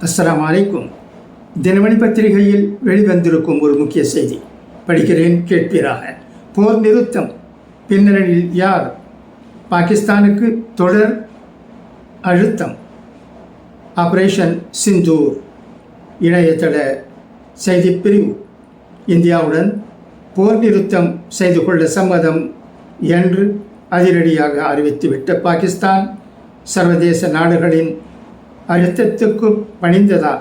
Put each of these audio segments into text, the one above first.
அஸ்லாம் வலைக்கும் தினமணி பத்திரிகையில் வெளிவந்திருக்கும் ஒரு முக்கிய செய்தி. படிக்கிறேன் கேட்பீராக. போர் நிறுத்தம். பின்னணியில் யார்? பாகிஸ்தானுக்கு தொடர் அழுத்தம். ஆபரேஷன் சிந்தூர். இணையதள செய்திப் பிரிவு. இந்தியாவுடன் போர் நிறுத்தம் செய்து கொள்ள சம்மதம் என்று அதிரடியாக அறிவித்துவிட்ட பாகிஸ்தான் சர்வதேச நாடுகளின் அழுத்தத்துக்கு பணிந்ததா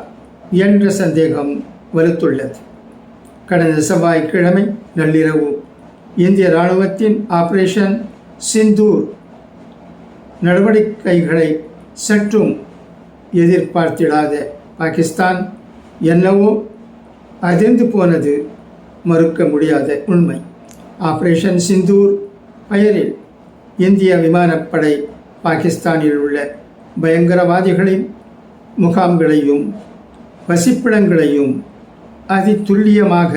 என்ற சந்தேகம் வலுத்துள்ளது. கடந்த செவ்வாய்க்கிழமை நள்ளிரவு இந்திய இராணுவத்தின் ஆபரேஷன் சிந்தூர் நடவடிக்கைகளை சற்றும் எதிர்பார்த்திடாத பாகிஸ்தான் என்னவோ அதிர்ந்து போனது மறுக்க முடியாத உண்மை. ஆபரேஷன் சிந்தூர் பெயரில் இந்திய விமானப்படை பாகிஸ்தானில் உள்ள பயங்கரவாதிகளின் முகாம்களையும் வசிப்பிடங்களையும் அதித்துல்லியமாக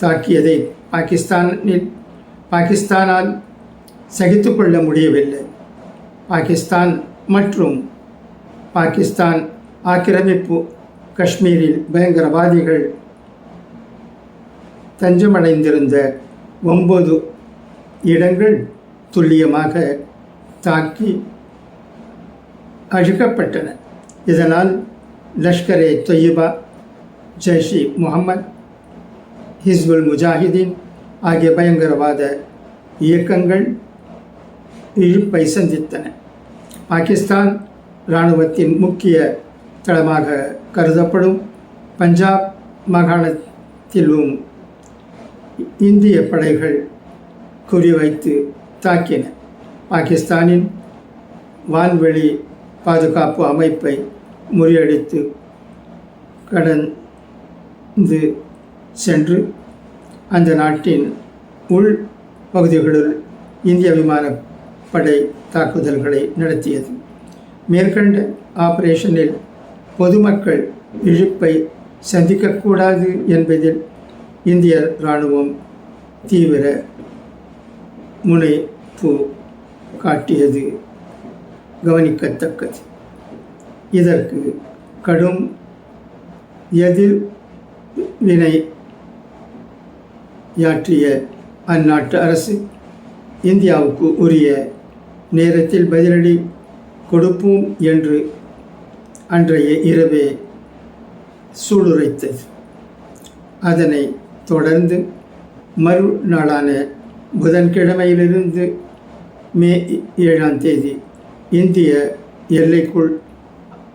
தாக்கியதை பாகிஸ்தானில் பாகிஸ்தானால் சகித்து கொள்ள முடியவில்லை. பாகிஸ்தான் மற்றும் பாகிஸ்தான் ஆக்கிரமிப்பு காஷ்மீரில் பயங்கரவாதிகள் தஞ்சமடைந்திருந்த ஒன்பது இடங்கள் துல்லியமாக தாக்கி அழுக்கப்பட்டன இதனால் லஷ்கரே தொய்யபா ஜெய்ஷி முகமது ஹிஸ்புல் முஜாஹிதீன் ஆகிய பயங்கரவாத இயக்கங்கள் இழுப்பை சந்தித்தன. பாகிஸ்தான் இராணுவத்தின் முக்கிய தளமாக கருதப்படும் பஞ்சாப் மாகாணத்திலும் இந்திய படைகள் குறிவைத்து தாக்கின. பாகிஸ்தானின் வான்வெளி பாதுகாப்பு அமைப்பை முறியடித்து கடந்து சென்று அந்த நாட்டின் உள் பகுதிகளில் இந்திய விமானப்படை தாக்குதல்களை நடத்தியது. மேற்கண்ட ஆபரேஷனில் பொதுமக்கள் இழுப்பை சந்திக்கக்கூடாது என்பதில் இந்திய இராணுவம் தீவிர முனைப்பு காட்டியது கவனிக்கத்தக்கது. இதற்கு கடும் எதிர் வினை யாற்றிய அந்நாட்டு அரசு இந்தியாவுக்கு உரிய நேரத்தில் பதிலடி கொடுப்போம் என்று அன்றைய இரவே சூளுரைத்தது. அதனை தொடர்ந்து மறுநாளான புதன்கிழமையிலிருந்து மே ஏழாம் தேதி இந்திய எல்லைக்குள்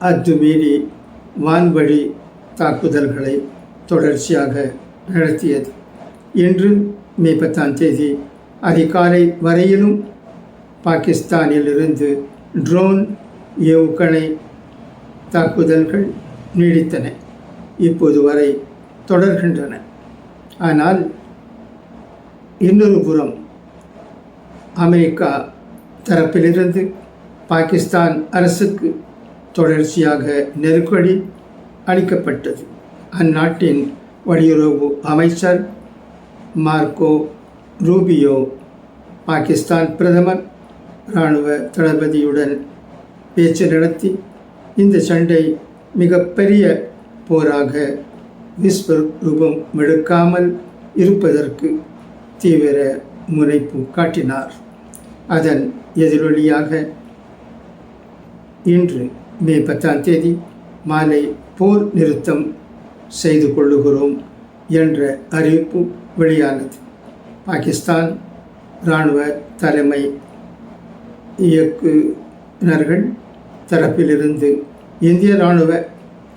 அத்துமீறி வான்வழி தாக்குதல்களை தொடர்ச்சியாக நடத்தியது. இன்று மே பத்தாம் தேதி அதிகாலை வரையிலும் பாகிஸ்தானிலிருந்து ட்ரோன் ஏவுகணை தாக்குதல்கள் நீடித்தன. இப்போது வரை தொடர்கின்றன. ஆனால் இன்னொரு புறம் அமெரிக்கா தரப்பிலிருந்து பாகிஸ்தான் அரசுக்கு தொடர்ச்சியாக நெருக்கடி அளிக்கப்பட்டது. அந்நாட்டின் வெளியுறவு அமைச்சர் மார்க்கோ ரூபியோ பாகிஸ்தான் பிரதமர் இராணுவ தளபதியுடன் பேச்சு நடத்தி இந்த சண்டை மிகப்பெரிய போராக விஸ்வரூபம் எடுக்காமல் இருப்பதற்கு தீவிர முனைப்பு காட்டினார். அதன் எதிரொலியாக இன்று மே பத்தாம் தேதி மாலை போர் நிறுத்தம் செய்து கொள்ளுகிறோம் என்ற அறிவிப்பு வெளியானது. பாகிஸ்தான் இராணுவ தலைமை இயக்குநர்கள் தரப்பிலிருந்து இந்திய இராணுவ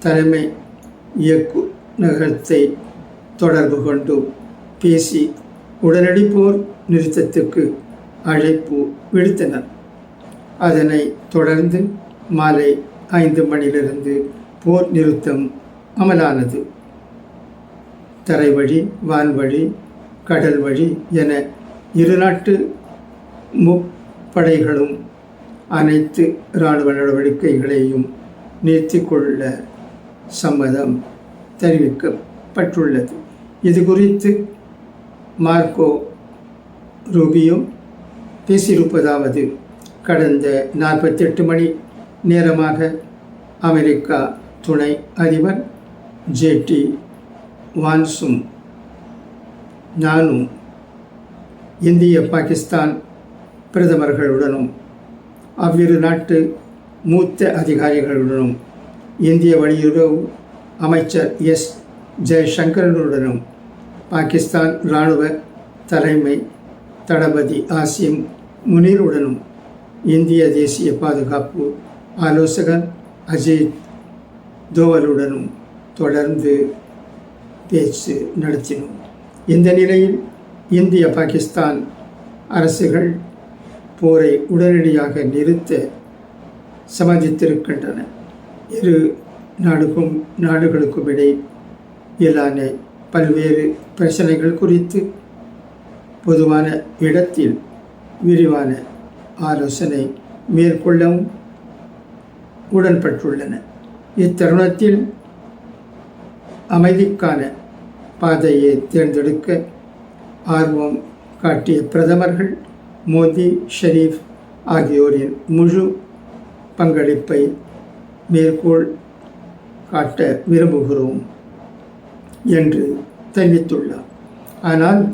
தலைமை இயக்குநகத்தை தொடர்பு கொண்டு பேசி உடனடி போர் நிறுத்தத்துக்கு அழைப்பு விடுத்தனர். அதனை தொடர்ந்து மாலை ஐந்து மணியிலிருந்து போர் நிறுத்தம் அமலானது. தரை வழி வான்வழி கடல் வழி என இரு நாட்டு முப்படைகளும் அனைத்து இராணுவ நடவடிக்கைகளையும் நிறுத்தி கொள்ள சம்மதம் தெரிவிக்கப்பட்டுள்ளது. இது குறித்து மார்க்கோ ரூபியோ பேசியிருப்பதாவது கடந்த நாற்பத்தெட்டு மணி நேரமாக அமெரிக்கா துணை அதிபர் ஜேடி வான்சும் நானும் இந்திய பாகிஸ்தான் பிரதமர்களுடனும் அவ்விரு நாட்டு மூத்த அதிகாரிகளுடனும் இந்திய வெளியுறவு அமைச்சர் எஸ். ஜெயசங்கரனுடனும் பாகிஸ்தான் இராணுவ தலைமை தளபதி ஆசிம் முனீருடனும் இந்திய தேசிய பாதுகாப்பு ஆலோசகர் அஜித் தோவலுடனும் தொடர்ந்து பேச்சு நடத்தினோம். இந்த நிலையில் இந்திய பாகிஸ்தான் அரசுகள் போரை உடனடியாக நிறுத்த சம்மதித்திருக்கின்றன. இரு நாடுக்கும் நாடுகளுக்கும் இடையிலான பல்வேறு பிரச்சனைகள் குறித்து பொதுவான இடத்தில் விரிவான ஆலோசனை மேற்கொள்ளவும் உடன்பட்டுள்ளன. இத்தருணத்தில் அமைதிக்கான பாதையை தேர்ந்தெடுக்க ஆர்வம் காட்டிய பிரதமர்கள் மோடி ஷெரீப் ஆகியோரின் முழு பங்களிப்பை மேற்கோள் காட்ட விரும்புகிறோம் என்று தெரிவித்துள்ளார். ஆனால்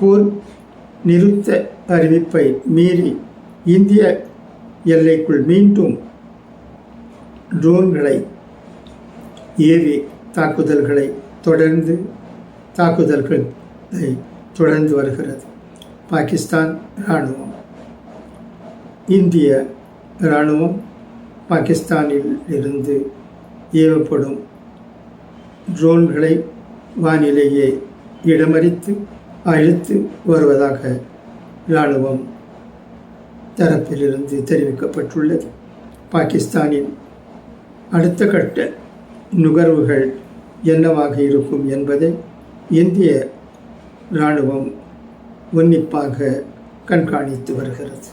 போர் நிறுத்த அறிவிப்பை மீறி இந்திய எல்லைக்குள் மீண்டும் ட்ரோன்களை ஏவி தாக்குதல்களை தொடர்ந்து தாக்குதல்களை தொடர்ந்து வருகிறது. பாகிஸ்தான் இராணுவம். இந்திய இராணுவம் பாகிஸ்தானில் இருந்து ஏவப்படும் ட்ரோன்களை வானிலேயே இடமறித்து அழித்து வருவதாக இராணுவம் தரப்பிலிருந்து தெரிவிக்கப்பட்டுள்ளது. பாகிஸ்தானின் அடுத்த கட்ட நுகர்வுகள் என்னவாக இருக்கும் என்பதை இந்திய இராணுவம் உன்னிப்பாக கண்காணித்து வருகிறது.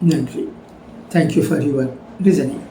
நன்றி. Thank you for your listening